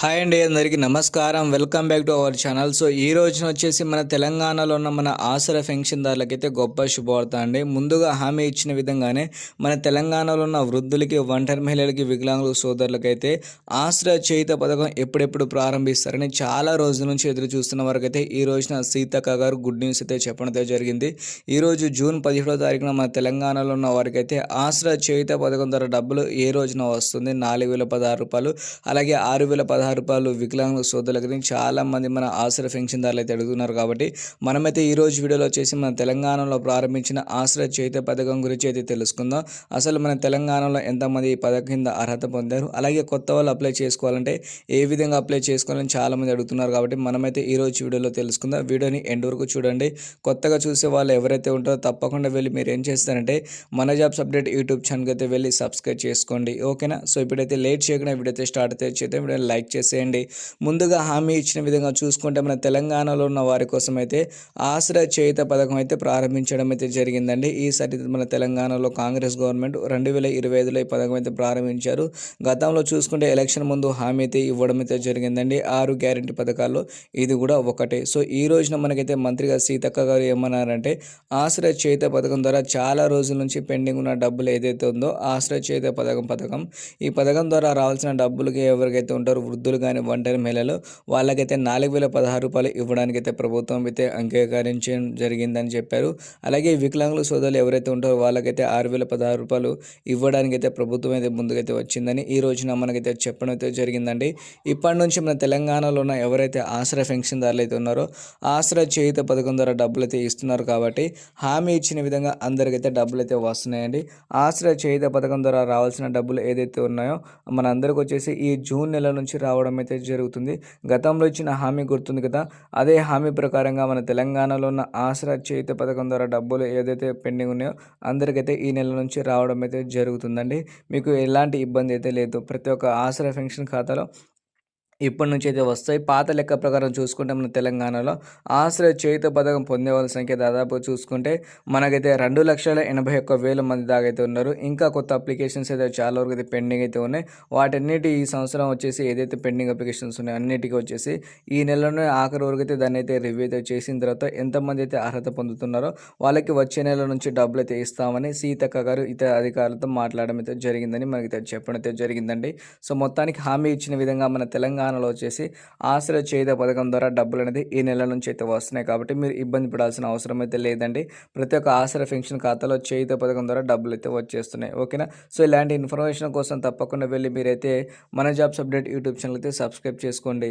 Hi అండి అందరికీ నమస్కారం. Welcome back to our channel so ఈ రోజున వచ్చేసి మన తెలంగాణలో ఉన్న మన ఆసరా పెన్షన్దారులకైతే గొప్ప శుభవార్త అండి. ముందుగా హామీ ఇచ్చిన విధంగానే మన తెలంగాణలో ఉన్న వృద్ధులకి ఒంటరి మహిళలకి వికలాంగుల సోదరులకైతే ఆసరా చేయుత పథకం ఎప్పుడెప్పుడు ప్రారంభిస్తారని చాలా రోజుల నుంచి ఎదురు చూస్తున్న వరకైతే ఈ రోజున సీతక్క గారు గుడ్ న్యూస్ అయితే చెప్పడం జరిగింది. ఈ రోజు జూన్ పదిహేడో తారీఖున మన తెలంగాణలో ఉన్న వారికైతే ఆసరా చేయుత పథకం ద్వారా డబ్బులు ఏ రోజున వస్తుంది? నాలుగు వేల పదహారు రూపాయలు అలాగే ఆరు వేల పదహారు రూపాయలు వికలాంగ సోదరుల గురించి చాలామంది మన ఆశ్రయ పెన్షన్దారులు అయితే అడుగుతున్నారు కాబట్టి మనమైతే ఈ రోజు వీడియోలో వచ్చేసి మన తెలంగాణలో ప్రారంభించిన ఆశ్రయ చేయుత పథకం గురించి అయితే తెలుసుకుందాం. అసలు మన తెలంగాణలో ఎంతమంది ఈ పథకం కింద అర్హత పొందారు? అలాగే కొత్త వాళ్ళు అప్లై చేసుకోవాలంటే ఏ విధంగా అప్లై చేసుకోవాలని చాలామంది అడుగుతున్నారు కాబట్టి మనమైతే ఈ రోజు వీడియోలో తెలుసుకుందాం. వీడియోని ఎండ్ వరకు చూడండి. కొత్తగా చూసే వాళ్ళు ఎవరైతే ఉంటారో తప్పకుండా వెళ్ళి మీరు ఏం చేస్తారంటే మన జాబ్స్ అప్డేట్ యూట్యూబ్ ఛానల్కి అయితే వెళ్ళి సబ్స్క్రైబ్ చేసుకోండి. ఓకేనా? సో ఇప్పుడైతే లేట్ చేయకుండా వీడియో అయితే స్టార్ట్ అయితే చేద్దాం. వీడియో లైక్ చేసేయండి. ముందుగా హామీ ఇచ్చిన విధంగా చూసుకుంటే మన తెలంగాణలో ఉన్న వారి కోసం అయితే ఆశ్రయ చేయుత పథకం అయితే ప్రారంభించడం అయితే జరిగిందండి. ఈసారి మన తెలంగాణలో కాంగ్రెస్ గవర్నమెంట్ రెండు వేల ఇరవై ఐదులో ఈ పథకం అయితే ప్రారంభించారు. గతంలో చూసుకుంటే ఎలక్షన్ ముందు హామీ అయితే ఇవ్వడం అయితే జరిగిందండి. ఆరు గ్యారెంటీ పథకాల్లో ఇది కూడా ఒకటే. సో ఈ రోజున మనకైతే మంత్రిగా సీతక్క గారు ఏమన్నారంటే ఆశ్రయ చేత పథకం ద్వారా చాలా రోజుల నుంచి పెండింగ్ ఉన్న డబ్బులు ఏదైతే ఉందో ఆశ్రయ చేత పథకం పథకం. ఈ పథకం ద్వారా రావాల్సిన డబ్బులకి ఎవరికైతే ఉంటారో వృద్ధులు కానీ ఒంటరి మహిళలు వాళ్ళకైతే నాలుగు వేల పదహారు రూపాయలు ఇవ్వడానికి అయితే ప్రభుత్వం అయితే అంగీకరించడం జరిగిందని చెప్పారు. అలాగే వికలాంగుల సోదరులు ఎవరైతే ఉంటారో వాళ్ళకైతే ఆరు వేల పదహారు రూపాయలు ఇవ్వడానికి అయితే ప్రభుత్వం అయితే ముందుకైతే వచ్చిందని ఈ రోజున మనకైతే చెప్పడం అయితే జరిగిందండి. ఇప్పటి నుంచి మన తెలంగాణలో ఉన్న ఎవరైతే ఆశ్రయ పెన్షన్దారులు అయితే ఉన్నారో ఆశ్రయ చేయుత పథకం ద్వారా డబ్బులు అయితే ఇస్తున్నారు కాబట్టి హామీ ఇచ్చిన విధంగా అందరికైతే డబ్బులు అయితే వస్తున్నాయండి. ఆశ్రయ చేయుత పథకం ద్వారా రావాల్సిన డబ్బులు ఏదైతే ఉన్నాయో మనందరికి వచ్చేసి ఈ జూన్ నెల నుంచి రావడం రావడం అయితే జరుగుతుంది. గతంలో ఇచ్చిన హామీ గుర్తుంది కదా. అదే హామీ ప్రకారంగా మన తెలంగాణలో ఉన్న ఆసరా చేయుత పథకం ద్వారా డబ్బులు ఏదైతే పెండింగ్ ఉన్నాయో అందరికైతే ఈ నెల నుంచి రావడం అయితే జరుగుతుందండి. మీకు ఎలాంటి ఇబ్బంది అయితే లేదు. ప్రతి ఒక్క ఆసరా పెన్షన్ ఖాతాలో ఇప్పటి నుంచి అయితే వస్తాయి. పాత లెక్క ప్రకారం చూసుకుంటే మన తెలంగాణలో ఆశ్రయ చేయుత పథకం పొందే వాళ్ళ సంఖ్య దాదాపు చూసుకుంటే మనకైతే రెండు లక్షల ఎనభై ఒక్క వేల మంది దాకా అయితే ఉన్నారు. ఇంకా కొత్త అప్లికేషన్స్ అయితే చాలా వరకు అయితే పెండింగ్ అయితే ఉన్నాయి. వాటన్నిటి ఈ సంవత్సరం వచ్చేసి ఏదైతే పెండింగ్ అప్లికేషన్స్ ఉన్నాయో అన్నిటికీ వచ్చేసి ఈ నెలలోనే ఆఖరి వరకు అయితే దాన్ని అయితే రివ్యూ అయితే చేసిన తర్వాత ఎంతమంది అయితే అర్హత పొందుతున్నారో వాళ్ళకి వచ్చే నెల నుంచి డబ్బులు అయితే ఇస్తామని సీతక్క గారు ఇతర అధికారులతో మాట్లాడడం అయితే జరిగిందని మనకి అయితే చెప్పడం అయితే జరిగిందండి. సో మొత్తానికి హామీ ఇచ్చిన విధంగా మన తెలంగాణ తెలంగాణలో వచ్చేసి ఆశ్రయ చేయుత పథకం ద్వారా డబ్బులు అనేది ఈ నెల నుంచి అయితే వస్తున్నాయి కాబట్టి మీరు ఇబ్బంది పడాల్సిన అవసరం అయితే లేదండి. ప్రతి ఒక్క ఆశ్రయ పెన్షన్ ఖాతాలో చేయుత పథకం ద్వారా డబ్బులు అయితే వచ్చేస్తున్నాయి. ఓకేనా? సో ఇలాంటి ఇన్ఫర్మేషన్ కోసం తప్పకుండా వెళ్ళి మీరైతే మన జాబ్స్ అప్డేట్ యూట్యూబ్ ఛానల్ అయితే సబ్స్క్రైబ్ చేసుకోండి.